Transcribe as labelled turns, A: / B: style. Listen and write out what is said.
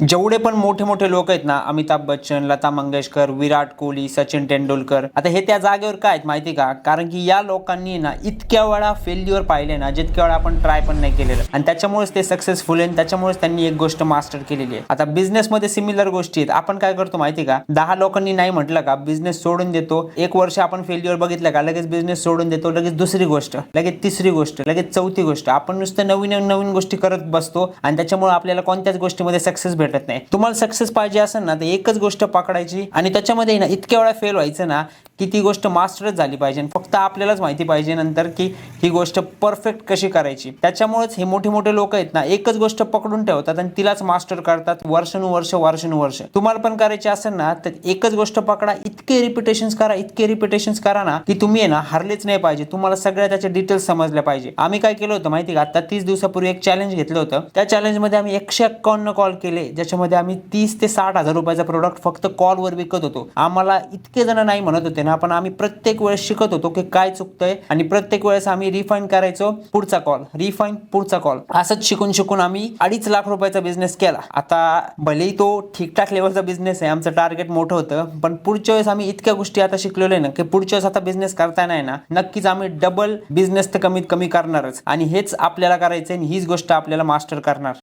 A: जेवढे पण मोठे मोठे लोक आहेत ना अमिताभ बच्चन लता मंगेशकर विराट कोहली सचिन तेंडुलकर आता हे त्या जागेवर काय आहेत माहिती का? कारण की या लोकांनी ना इतक्या वेळा फेल्युअर पाहिले ना जितक्या वेळा आपण ट्राय पण नाही केलेलं. आणि त्याच्यामुळेच ते सक्सेसफुल आहे आणि त्याच्यामुळेच त्यांनी एक गोष्ट मास्टर केलेली आहे. आता बिझनेस मध्ये सिमिलर गोष्टी आहेत. आपण काय करतो माहिती का? दहा लोकांनी नाही म्हटलं का बिझनेस सोडून देतो. एक वर्ष आपण फेल्युअर बघितलं का लगेच बिझनेस सोडून देतो. लगेच दुसरी गोष्ट लगेच तिसरी गोष्ट लगेच चौथी गोष्ट. आपण नुसतं नवीन नवीन गोष्टी करत बसतो आणि त्याच्यामुळे आपल्याला कोणत्याच गोष्टीमध्ये सक्सेस भेटत नाही. तुम्हाला सक्सेस पाहिजे असेल ना तर एकच गोष्ट पकडायची आणि त्याच्यामध्ये ना इतक्या वेळा फेल व्हायचं ना की ती गोष्ट मास्टरच झाली पाहिजे. आणि फक्त आपल्यालाच माहिती पाहिजे नंतर की ही गोष्ट परफेक्ट कशी करायची. त्याच्यामुळेच हे मोठे मोठे लोक आहेत ना एकच गोष्ट पकडून ठेवतात आणि तिलाच मास्टर करतात वर्षानुवर्ष वर्षानुवर्ष. तुम्हाला पण करायची असेल ना तर एकच गोष्ट पकडा इतके रिपिटेशन्स करा इतके रिपिटेशन्स करा ना की तुम्ही आहे ना हरलेच नाही पाहिजे. तुम्हाला सगळ्या त्याच्या डिटेल्स समजल्या पाहिजे. आम्ही काय केलं होतं माहिती का? आता तीस दिवसापूर्वी एक चॅलेंज घेतलं होतं. त्या चॅलेंजमध्ये आम्ही एकशे एक्कावन्न कॉल केले ज्याच्यामध्ये आम्ही तीस ते साठ हजार रुपयाचा प्रोडक्ट फक्त कॉलवर विकत होतो. आम्हाला इतके जण नाही म्हणत होते ना पण आम्ही प्रत्येक वेळेस शिकत होतो की काय चुकतंय आणि प्रत्येक वेळेस आम्ही रिफाईन करायचो पुढचा कॉल रिफाईन पुढचा कॉल असंच शिकून शिकून आम्ही अडीच लाख रुपयाचा बिझनेस केला. आता भलेही तो ठीकठाक लेवलचा बिझनेस आहे आमचं टार्गेट मोठं होतं पण पुढच्या वेळेस आम्ही इतक्या गोष्टी आता शिकलेलो आहे ना की पुढच्या वेळेस आता बिझनेस करता नाही ना नक्कीच आम्ही डबल बिझनेस तर कमीत कमी करणारच. आणि हेच आपल्याला करायचं आणि हीच गोष्ट आपल्याला मास्टर करणार.